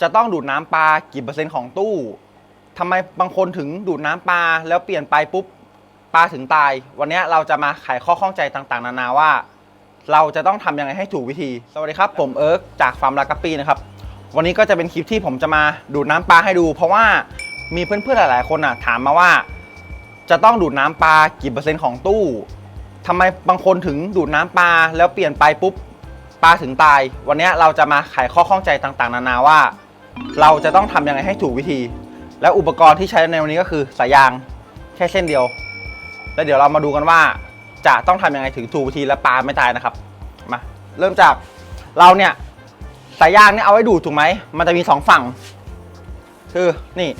จะต้องดูดน้ำปลากี่เปอร์เซ็นต์ของตู้ทำไมบางคนถึงดูดน้ำปลาแล้วเปลี่ยนไปปุ๊บปลาถึงตาย วันนี้เราจะมาไขข้อข้องใจต่างๆ นานาว่า เราจะต้องทำยังไงให้ถูกวิธี สวัสดีครับ ผมเอิร์กจากฟาร์มลากาปีนะครับ วันนี้ก็จะเป็นคลิปที่ผมจะมาดูดน้ำปลาให้ดู เพราะว่ามีเพื่อนๆหลายๆคนอะถามมาว่า จะต้องดูดน้ำปลากี่เปอร์เซ็นต์ของตู้ทำไมบางคนถึงดูดน้ำปลาแล้วเปลี่ยนไปปุ๊บปลาถึงตาย วันนี้เราจะมาไขข้อข้องใจต่างๆ นานาว่า เราจะต้องทำยังไงให้ถูกวิธี และอุปกรณ์ที่ใช้ในวันนี้ก็คือสายยางแค่เส้นเดียว แล้วเดี๋ยวเรามาดูกันว่า จะต้องทำยังไงถึงถูกวิธีและปลาไม่ตายนะครับมาเริ่มจากเราเนี่ยสายยางเนี่ยเอาไว้ดูดถูกไหมมันจะมีสองฝั่ง คือนี่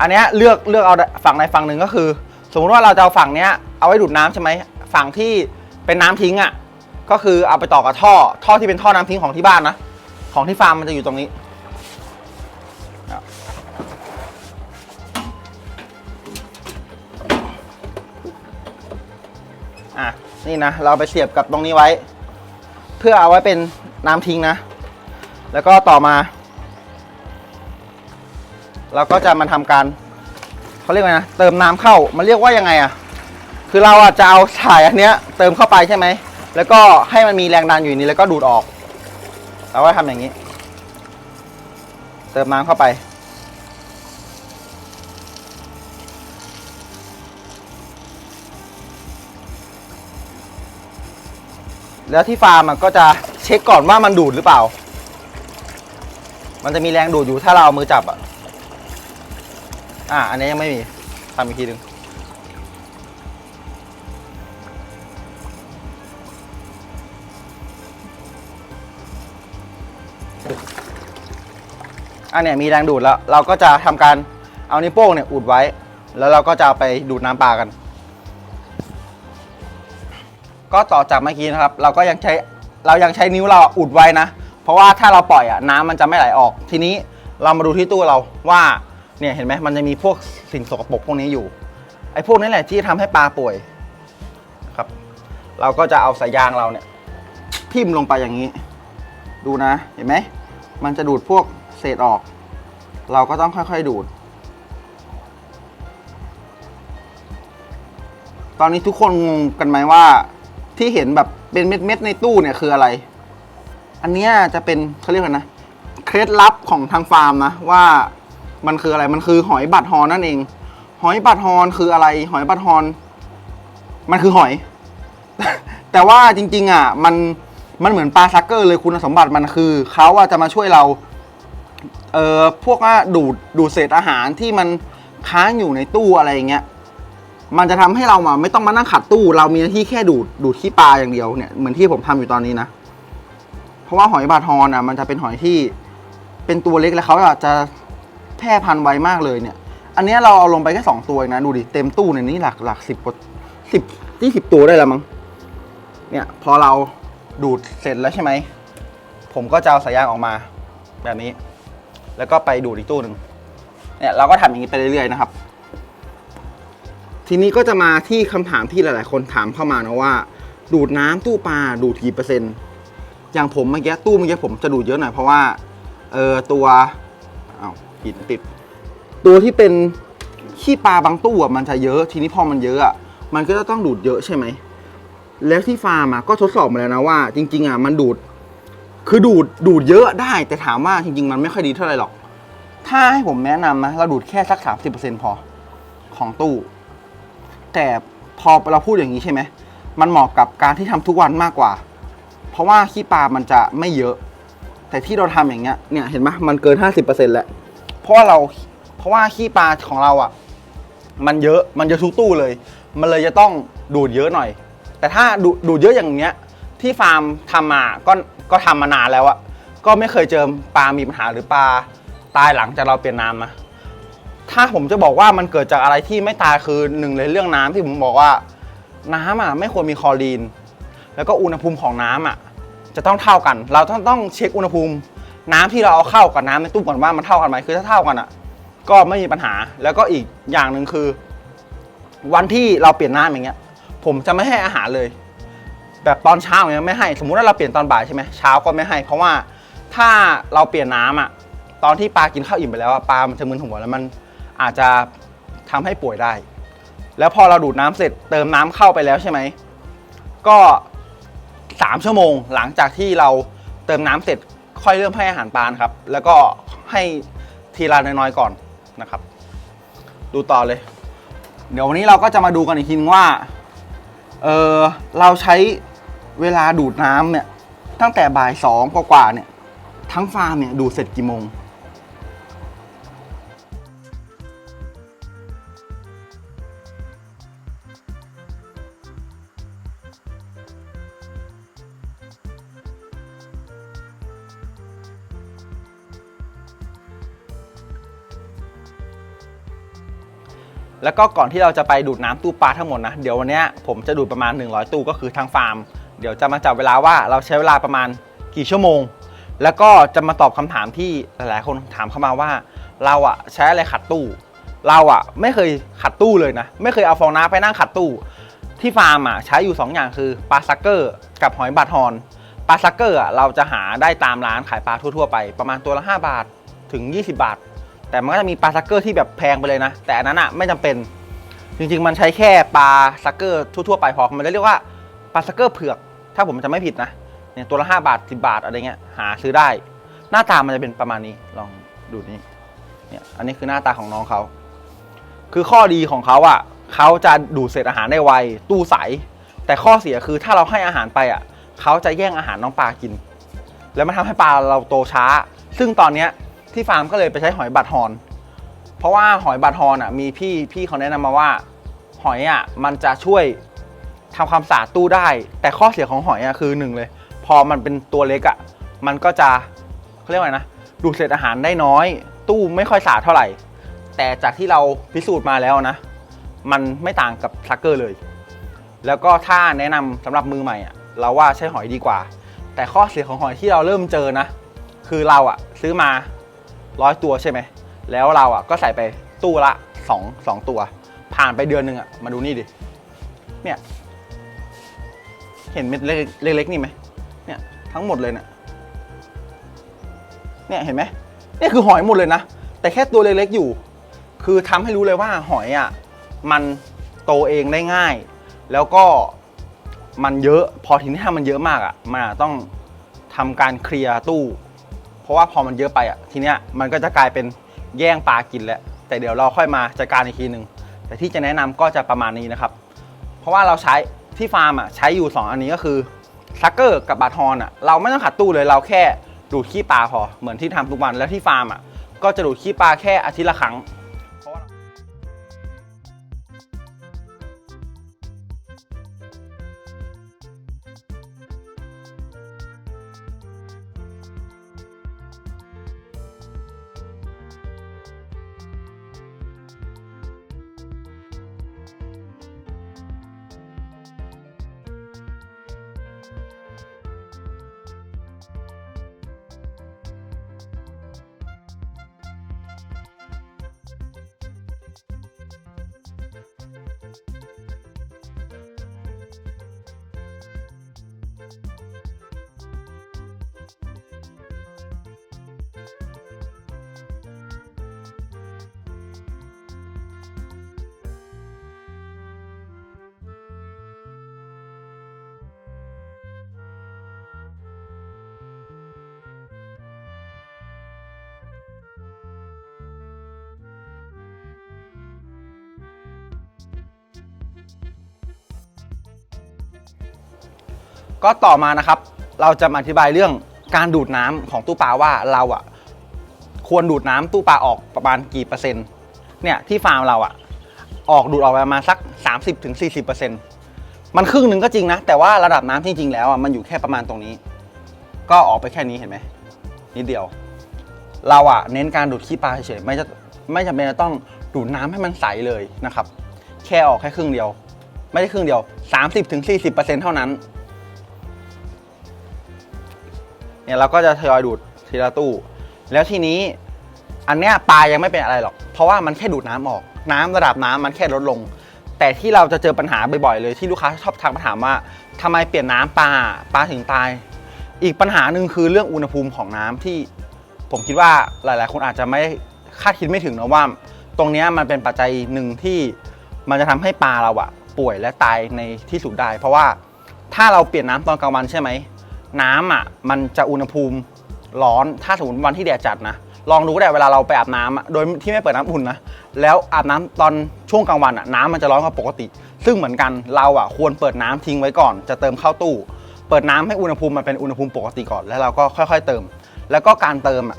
อันเนี้ยเลือกเลือกเอาฝั่งใดฝั่งหนึ่งก็คือ สมมติว่าเราจะเอาฝั่งเนี้ยเอาไว้ดูดน้ำใช่ไหมฝั่งที่เป็นน้ำทิ้งอะก็คือเอาไปต่อกับท่อท่อที่เป็นท่อน้ำทิ้งของที่บ้านนะ ของที่ฟาร์มมันจะอยู่ตรงนี้ อะ นี่นะ เราไปเสียบกับตรงนี้ไว้ เพื่อเอาไว้เป็นน้ำทิ้งนะ แล้วก็ต่อมา เราก็จะมาทำการเขาเรียกว่าไงนะ เติมน้ำเข้า มันเรียกว่ายังไงอะ คือเราอะจะเอาสายอันเนี้ยเติมเข้าไปใช่ไหม แล้วก็ให้มันมีแรงดันอยู่นนี้แล้วก็ดูดออก เราก็ทำอย่างนี้ เติมน้ำเข้าไป แล้วที่ฟาร์มก็จะเช็คก่อนว่ามันดูดหรือเปล่า มันจะมีแรงดูดอยู่ถ้าเราเอามือจับอะ อ่า อันนี้ยังไม่มีทำอีกทีหนึ่ง อันเนี้ยมีแรงดูดแล้ว เราก็จะทำการเอานิ้วโป้งเนี่ยอุดไว้ แล้วเราก็จะไปดูดน้ำปลากัน ก็ต่อจากเมื่อกี้นะครับ เราก็ยังใช้เรายังใช้นิ้วเราอุดไว้นะ เพราะว่าถ้าเราปล่อยอะน้ำมันจะไม่ไหลออก ทีนี้เรามาดูที่ตู้เราว่าเนี่ยเห็นไหมมันจะมีพวกสิ่งสกปรกพวกนี้อยู่ไอ้พวกนี้แหละที่ทำให้ปลาป่วยครับ เราก็จะเอาสายยางเราเนี่ยทิ่มลงไปอย่างนี้ ดูนะเห็นไหมมันจะดูดพวก เศษออก เราก็ต้องค่อยๆดูด ตอนนี้ทุกคนงงกันไหมว่าที่เห็นแบบเป็นเม็ดๆในตู้เนี่ยคืออะไร อันเนี้ยจะเป็นเขาเรียกว่านะเคล็ดลับของทางฟาร์มนะว่ามันคืออะไรมันคือหอยบัตรฮอนนั่นเอง หอยบัตรฮอนคืออะไร หอยบัตรฮอนมันคือหอย แต่ว่าจริง ๆ อะ มันมันเหมือนปลาซักเกอร์เลยคุณสมบัติมันคือเขาอะจะมาช่วยเรา เอ่อพวกว่าดูดดูดเศษอาหารที่มันค้างอยู่ในตู้อะไรอย่างเงี้ยมันจะทำให้เราไม่ต้องมานั่งขัดตู้ เรามีหน้าที่แค่ดูดดูดขี้ปลาอย่างเดียวเนี่ยเหมือนที่ผมทำอยู่ตอนนี้นะ เพราะว่าหอยบาทอนอะมันจะเป็นหอยที่เป็นตัวเล็กแล้วเขาอะจะแพร่พันธุ์ไวมากเลยเนี่ย อันนี้เราเอาลงไปแค่สองตัวนะดูดิเต็มตู้ในนี้หลักหลักสิบกว่าสิบยี่สิบตัวได้แล้วมั้งเนี่ยพอเราดูดเสร็จแล้วใช่ไหมผมก็จะเอาสายยางออกมา แบบนี้ แล้วก็ไปดูดอีกตู้หนึ่งเนี่ยเราก็ทำอย่างนี้ไปเรื่อยๆนะครับ ทีนี้ก็จะมาที่คำถามที่หลายๆ คนถามเข้ามานะว่า ดูดน้ำตู้ปลาดูดกี่เปอร์เซ็นต์อย่างผมเมื่อกี้ตู้เมื่อกี้ผมจะดูดเยอะหน่อยเพราะว่าเออตัวอ้าวหินติด ตัวที่เป็นขี้ปลาบางตู้อะมันจะเยอะทีนี้พอมันเยอะอะมันก็จะต้องดูดเยอะใช่ไหมแล้วที่ฟาร์มอะก็ทดสอบมาแล้วนะว่า จริง ๆอะมันดูด คือดูดดูดเยอะได้ แต่ถามว่าจริง ๆ มันไม่ค่อยดีเท่าไหร่หรอก ถ้าให้ผมแนะนำนะเราดูดแค่สักสามสิบเปอร์เซ็นพอของตู้ แต่พอเราพูดอย่างนี้ใช่ไหมมันเหมาะกับการที่ทำทุกวันมากกว่า เพราะว่าขี้ปลามันจะไม่เยอะ แต่ที่เราทำอย่างเงี้ยเนี่ยเห็นไหมมันเกิน50%แล้ว เพราะเราเพราะว่าขี้ปลาของเราอะ มันเยอะมันเยอะทุกตู้เลย มันเลยจะต้องดูดเยอะหน่อย แต่ถ้าดูดูดเยอะอย่างเงี้ยที่ฟาร์มทำมาก็ ก็ทำมานานแล้วอะก็ไม่เคยเจอปลามีปัญหาหรือปลาตายหลังจากเราเปลี่ยนน้ำนะถ้าผมจะบอกว่ามันเกิดจากอะไรที่ไม่ตายคือหนึ่งเลยเรื่องน้ำที่ผมบอกว่า น้ำอะไม่ควรมีคลอรีน แล้วก็อุณหภูมิของน้ำอะ จะต้องเท่ากัน เราต้องต้องเช็คอุณหภูมิ น้ำที่เราเอาเข้ากับน้ำในตู้ก่อนว่ามันเท่ากันไหมคือถ้าเท่ากันอะ ก็ไม่มีปัญหาแล้วก็อีกอย่างหนึ่งคือ วันที่เราเปลี่ยนน้ำอย่างเงี้ย ผมจะไม่ให้อาหารเลย แบบตอนเช้าอย่างเงี้ยไม่ให้ สมมุติว่าเราเปลี่ยนตอนบ่ายใช่ไหมเช้าก็ไม่ให้ เพราะว่าถ้าเราเปลี่ยนน้ำอะตอนที่ปลากินข้าวอิ่มไปแล้วอะปลามันจะมึนหัวแล้วมันอาจจะทำให้ป่วยได้ แล้วพอเราดูดน้ำเสร็จเติมน้ำเข้าไปแล้วใช่ไหม ก็ 3 ชั่วโมงหลังจากที่เราเติมน้ำเสร็จค่อยเริ่มให้อาหารปลานครับ แล้วก็ให้ทีละน้อยๆก่อนนะครับ ดูต่อเลย เดี๋ยววันนี้เราก็จะมาดูกันอีกทีนึงว่า เออเราใช้ เวลาดูดน้ำเนี่ย ตั้งแต่บ่ายสองกว่าๆเนี่ย ทั้งฟาร์มเนี่ยดูเสร็จกี่โมง แล้วก็ก่อนที่เราจะไปดูดน้ำตู้ปลาทั้งหมดนะ เดี๋ยววันเนี้ยผมจะดูดประมาณ 100 ตู้ก็คือทางฟาร์ม เดี๋ยวจะมาจับเวลาว่าเราใช้เวลาประมาณกี่ชั่วโมง แล้วก็จะมาตอบคำถามที่หลายๆคนถามเข้ามาว่า เราอะใช้อะไรขัดตู้ เราอะไม่เคยขัดตู้เลยนะ ไม่เคยเอาฟองน้ำไปนั่งขัดตู้ ที่ฟาร์มอะใช้อยู่ 2 อย่างคือปลาซักเกอร์กับหอยบาทอนปลาซักเกอร์อะเราจะหาได้ตามร้านขายปลาทั่วๆไป ประมาณตัวละ 5 บาทถึง 20 บาท แต่มันก็จะมีปลาซักเกอร์ที่แบบแพงไปเลยนะ แต่อันนั้นอะไม่จำเป็นจริงๆ มันใช้แค่ปลาซักเกอร์ทั่วๆไปพอ มันจะเรียกว่าปลาซักเกอร์เผือก ถ้าผมจะไม่ผิดนะเนี่ยตัวละ5บาท10 บาทอะไรเงี้ยหาซื้อได้ หน้าตามันจะเป็นประมาณนี้ลองดูนี่เนี่ยอันนี้คือหน้าตาของน้องเขา คือข้อดีของเขาอะเขาจะดูดเศษอาหารได้ไวตู้ใส แต่ข้อเสียคือถ้าเราให้อาหารไปอะเขาจะแย่งอาหารน้องปลากิน แล้วมันทำให้ปลาเราโตช้า ซึ่งตอนเนี้ยที่ฟาร์มก็เลยไปใช้หอยบัตรฮอน เพราะว่าหอยบาทอนอะมีพี่พี่เขาแนะนำมาว่า หอยอะมันจะช่วย ทำความสะอาดตู้ได้ แต่ข้อเสียของหอยอะคือหนึ่งเลย พอมันเป็นตัวเล็กอะมันก็จะเขาเรียกว่าไงนะดูดเศษอาหารได้น้อย ตู้ไม่ค่อยสะอาดเท่าไหร่ แต่จากที่เราพิสูจน์มาแล้วนะ มันไม่ต่างกับซักเกอร์เลย แล้วก็ถ้าแนะนำสำหรับมือใหม่อะเราว่าใช้หอยดีกว่า แต่ข้อเสียของหอยที่เราเริ่มเจอนะ คือเราอะซื้อมาร้อยตัวใช่ไหมแล้วเราอะก็ใส่ไปตู้ละสองสองตัว ผ่านไปเดือนหนึ่งอะมาดูนี่ดิเนี่ย เห็นเม็ดเล็กเล็กๆนี่ไหมเนี่ยทั้งหมดเลยเนี่ยเนี่ยเห็นไหมเนี่ยคือหอยหมดเลยนะ แต่แค่ตัวเล็กๆอยู่ คือทำให้รู้เลยว่าหอยอะมันโตเองได้ง่าย แล้วก็มันเยอะพอทีนี้ถ้ามันเยอะมากอะมันอาต้องทำการเคลียร์ตู้ เพราะว่าพอมันเยอะไปอะทีเนี้ยมันก็จะกลายเป็นแย่งปลากินแล้วแต่เดี๋ยวเราค่อยมาจัดการอีกทีหนึ่งแต่ที่จะแนะนำก็จะประมาณนี้นะครับ เพราะว่าเราใช้ ที่ฟาร์มอะใช้อยู่ 2 อันนี้ก็คือซักเกอร์กับบาทอนอะเราไม่ต้องขัดตู้เลยเราแค่ดูดขี้ปลาพอเหมือนที่ทำทุกวันแล้วที่ฟาร์มอะก็จะดูดขี้ปลาแค่อาทิตย์ละครั้ง ก็ต่อมานะครับ เราจะมาอธิบายเรื่องการดูดน้ำของตู้ปลาว่าเราอะควรดูดน้ำตู้ปลาออกประมาณกี่เปอร์เซ็นต์เนี่ยที่ฟาร์มเราอะออกดูดออกไปประมาณสัก 30-40%มันครึ่งหนึ่งก็จริงนะ แต่ว่าระดับน้ำจริงๆแล้วอะมันอยู่แค่ประมาณตรงนี้ ก็ออกไปแค่นี้เห็นไหมนิดเดียว เราอะเน้นการดูดขี้ปลาเฉยๆไม่จะไม่จำเป็นจะต้องดูดน้ำให้มันใสเลยนะครับ แค่ออกแค่ครึ่งเดียว ไม่ได้ครึ่งเดียว 30-40%เท่านั้น เนี่ยเราก็จะทยอยดูดทีละตู้ แล้วทีนี้อันเนี้ยปลายังไม่เป็นอะไรหรอก เพราะว่ามันแค่ดูดน้ำออก น้ำระดับน้ำมันแค่ลดลง แต่ที่เราจะเจอปัญหาบ่อยๆเลยที่ลูกค้าชอบทักมาถามว่าทำไมเปลี่ยนน้ำปลาปลาถึงตาย อีกปัญหาหนึ่งคือเรื่องอุณหภูมิของน้ำที่ผมคิดว่าหลาย ๆ คนอาจจะไม่คาดคิดไม่ถึงนะว่า ตรงนี้มันเป็นปัจจัยหนึ่งที่มันจะทำให้ปลาเราอะป่วยและตายในที่สุดได้ เพราะว่าถ้าเราเปลี่ยนน้ำตอนกลางวันใช่ไหม น้ำอะมันจะอุณหภูมิร้อนถ้าสมมติวันที่แดดจัดนะ ลองดูก็ได้เวลาเราไปอาบน้ำอะโดยที่ไม่เปิดน้ำอุ่นนะ แล้วอาบน้ำตอนช่วงกลางวันอะน้ำมันจะร้อนกว่าปกติ ซึ่งเหมือนกันเราอะควรเปิดน้ำทิ้งไว้ก่อน จะเติมเข้าตู้ เปิดน้ำให้อุณหภูมิมันเป็นอุณหภูมิปกติก่อนแล้วเราก็ค่อยๆเติม แล้วก็การเติมอะ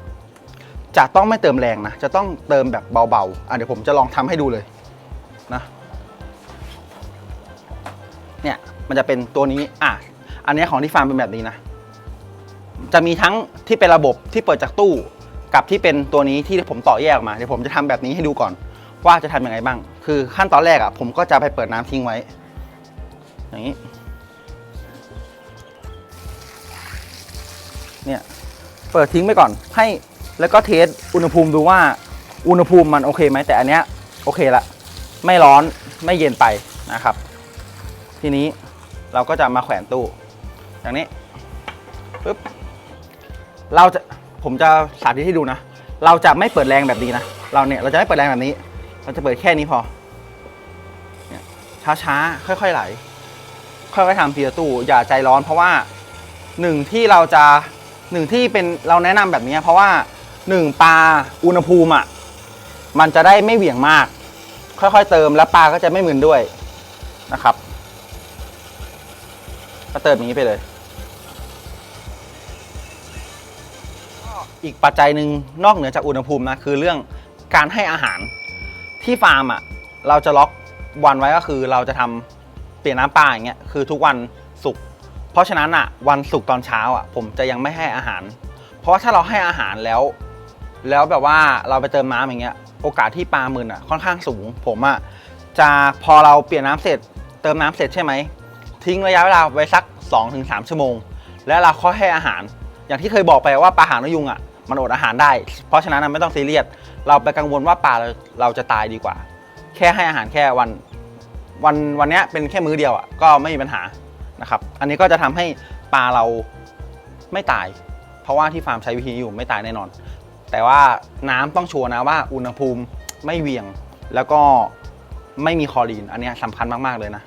จะต้องไม่เติมแรงนะ จะต้องเติมแบบเบาๆอะเดี๋ยวผมจะลองทำให้ดูเลยนะ เนี่ยมันจะเป็นตัวนี้อะ อันนี้ของที่ฟาร์มเป็นแบบนี้นะ จะมีทั้งที่เป็นระบบที่เปิดจากตู้กับที่เป็นตัวนี้ที่ผมต่อแยกออกมาเดี๋ยวผมจะทำแบบนี้ให้ดูก่อน ว่าจะทำยังไงบ้าง คือขั้นตอนแรกอะ ผมก็จะไปเปิดน้ำทิ้งไว้ อย่างนี้ เนี่ยเปิดทิ้งไปก่อนให้แล้วก็เทสอุณหภูมิดูว่าอุณหภูมิมันโอเคไหมแต่อันเนี้ยโอเคละไม่ร้อนไม่เย็นไปนะครับ ทีนี้เราก็จะมาแขวนตู้ อย่างนี้ปึ๊บเราจะผมจะสาธิตให้ดูนะ เราจะไม่เปิดแรงแบบนี้นะ เราเนี่ยเราจะไม่เปิดแรงแบบนี้ เราจะเปิดแค่นี้พอช้าๆค่อยๆไหล ค่อยๆทำทีละตู้อย่าใจร้อนเพราะว่าหนึ่งที่เราจะหนึ่งที่เป็นเราแนะนำแบบนี้ เพราะว่าหนึ่งปลาอุณหภูมิอะมันจะได้ไม่เหวี่ยงมาก ค่อยๆเติมแล้วปลาก็จะไม่มึนด้วยนะครับก็เติมอย่างนี้ไปเลย อีกปัจจัยหนึ่งนอกเหนือจากอุณหภูมินะคือเรื่องการให้อาหารที่ฟาร์มอะเราจะล็อกวันไว้ก็คือเราจะทำเปลี่ยนน้ำปลาอย่างเงี้ยคือทุกวันศุกร์เพราะฉะนั้นอะวันศุกร์ตอนเช้าอะผมจะยังไม่ให้อาหาร เพราะว่าถ้าเราให้อาหารแล้ว แล้วแบบว่าเราไปเติมน้ำอย่างเงี้ยโอกาสที่ปลามึนอะค่อนข้างสูง ผมอะจะพอเราเปลี่ยนน้ำเสร็จ เติมน้ำเสร็จใช่ไหมทิ้งระยะเวลาไว้สัก 2-3 ชั่วโมง แล้วเราค่อยให้อาหาร อย่างที่เคยบอกไปว่าปลาหางนกยุงอะ มันอดอาหารได้ เพราะฉะนั้นไม่ต้องซีเรียสเราไปกังวลว่าปลาเราเราจะตายดีกว่า แค่ให้อาหารแค่วันวันวันนี้เป็นแค่มื้อเดียวอะก็ไม่มีปัญหานะครับ อันนี้ก็จะทำให้ปลาเราไม่ตาย เพราะว่าที่ฟาร์มใช้วิธีอยู่ไม่ตายแน่นอน แต่ว่าน้ำต้องชัวร์นะว่าอุณหภูมิไม่เวียงแล้วก็ไม่มีคลอรีน อันนี้ยสำคัญมาก ๆ เลยนะ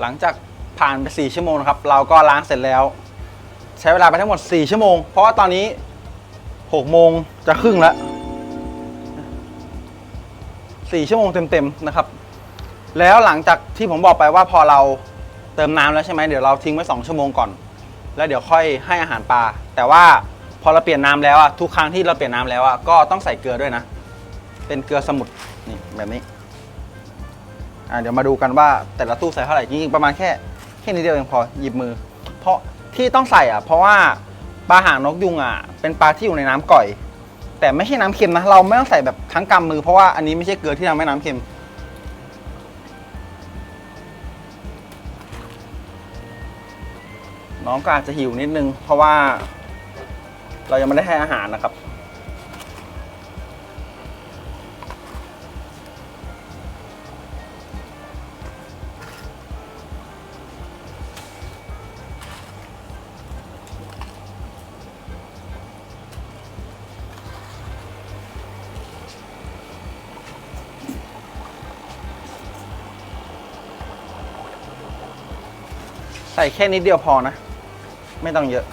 หลังจากผ่านไป 4 ชั่วโมงนะครับ เราก็ล้างเสร็จแล้ว ใช้เวลาไปทั้งหมด 4 ชั่วโมง เพราะว่าตอนนี้ 6 โมงจะครึ่งแล้ว 4 ชั่วโมงเต็มๆนะครับ แล้วหลังจากที่ผมบอกไปว่าพอเราเติมน้ำแล้วใช่ไหมเดี๋ยวเราทิ้งไว้ 2 ชั่วโมงก่อน แล้วเดี๋ยวค่อยให้อาหารปลา แต่ว่าพอเราเปลี่ยนน้ำแล้วอะทุกครั้งที่เราเปลี่ยนน้ำแล้วอะก็ต้องใส่เกลือด้วยนะ เป็นเกลือสมุทรนี่แบบนี้ อ่าเดี๋ยวมาดูกันว่าแต่ละตู้ใส่เท่าไหร่จริงๆประมาณแค่แค่นี้เดียวเองพอหยิบมือ เพราะที่ต้องใส่อะ เพราะว่าปลาหางนกยุงอะเป็นปลาที่อยู่ในน้ำก่อย แต่ไม่ใช่น้ำเค็มนะเราไม่ต้องใส่แบบทั้งกำมือเพราะว่าอันนี้ไม่ใช่เกลือที่ทำให้น้ำเค็มน้องก็อาจจะหิวนิดนึง เพราะว่าเรายังไม่ได้ให้อาหารนะครับ ใส่แค่นิดเดียวพอนะ ไม่ต้องเยอะ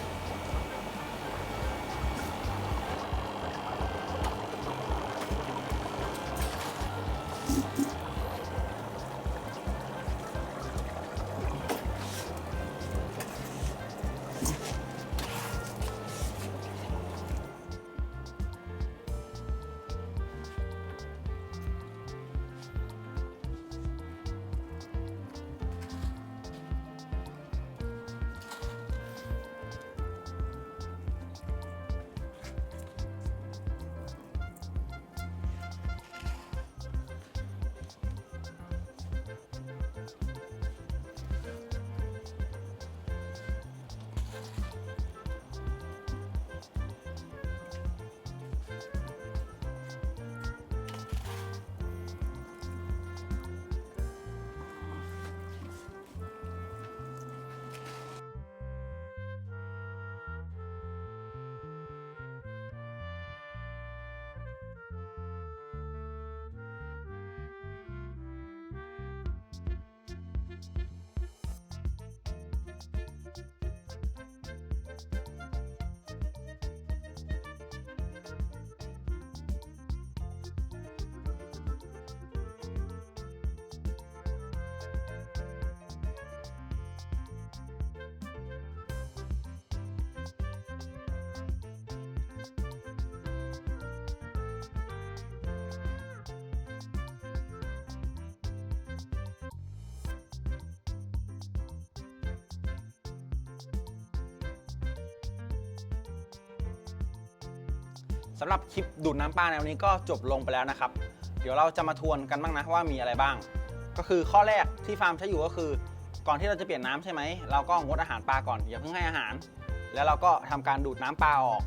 สำหรับคลิปดูดน้ำปลาในวันนี้ก็จบลงไปแล้วนะครับ เดี๋ยวเราจะมาทวนกันบ้างนะว่ามีอะไรบ้าง ก็คือข้อแรกที่ฟาร์มใช้อยู่ก็คือ ก่อนที่เราจะเปลี่ยนน้ำใช่ไหมเราก็งดอาหารปลาก่อนอย่าเพิ่งให้อาหาร แล้วเราก็ทำการดูดน้ำปลาออก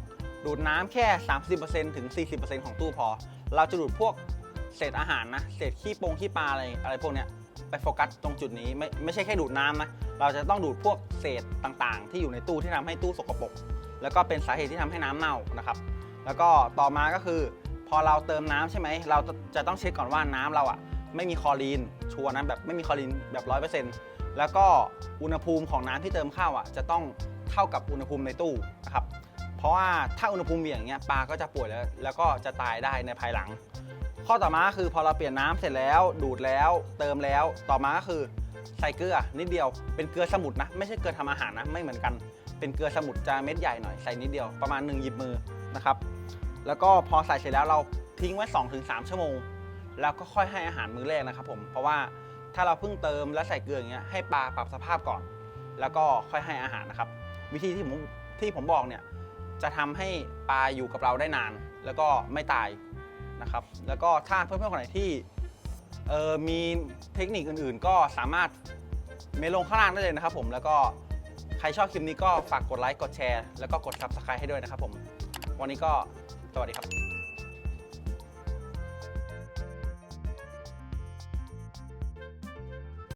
ดูดน้ำแค่ 30%ถึง 40%ของตู้พอ เราจะดูดพวกเศษอาหารนะเศษขี้ปงขี้ปลาอะไรอะไรพวกเนี้ยไปโฟกัสตรงจุดนี้ไม่ไม่ใช่แค่ดูดน้ำนะเราจะต้องดูดพวกเศษต่างๆ ที่อยู่ในตู้ที่ทำให้ตู้สกปรกแล้วก็เป็นสาเหตุที่ทำให้น้ำเน่านะครับ แล้วก็ต่อมาก็คือ พอเราเติมน้ำใช่ไหม เราจะต้องเช็คก่อนว่าน้ำเราอะไม่มีคลอรีน ชัวร์นะแบบไม่มีคลอรีนแบบร้อยเปอร์เซ็นต์แล้วก็อุณหภูมิของน้ำที่เติมเข้าอะจะต้องเท่ากับอุณหภูมิในตู้นะครับ เพราะว่าถ้าอุณหภูมิเยี่ยงอย่างเงี้ยปลาก็จะป่วยแล้ว แล้วก็จะตายได้ในภายหลัง ข้อต่อมาก็คือพอเราเปลี่ยนน้ำเสร็จแล้ว ดูดแล้วเติมแล้ว ต่อมาก็คือใส่เกลือนิดเดียว เป็นเกลือสมุนนะ ไม่ใช่เกลือทำอาหารนะ ไม่เหมือนกัน เป็นเกลือสมุนจะเม็ดใหญ่หน่อย ใส่นิดเดียว ประมาณ1หยิบมือ นะครับ แล้วก็พอใส่เสร็จแล้วเราทิ้งไว้ 2-3 ชั่วโมง แล้วก็ค่อยให้อาหารมื้อแรกนะครับผม เพราะว่าถ้าเราเพิ่งเติมแล้วใส่เกลืออย่างเงี้ยให้ปลาปรับสภาพก่อน แล้วก็ค่อยให้อาหารนะครับ วิธีที่ผมที่ผมบอกเนี่ยจะทำให้ปลาอยู่กับเราได้นาน แล้วก็ไม่ตายนะครับ แล้วก็ถ้าเพื่อนๆคนไหนที่เออมีเทคนิคอื่นๆ ก็สามารถเมลงข้างล่างได้เลยนะครับผมแล้วก็ใครชอบคลิปนี้ก็ฝากกดไลค์กดแชร์แล้วก็กด subscribe ให้ด้วยนะครับผม วันนี้ก็สวัสดีครับ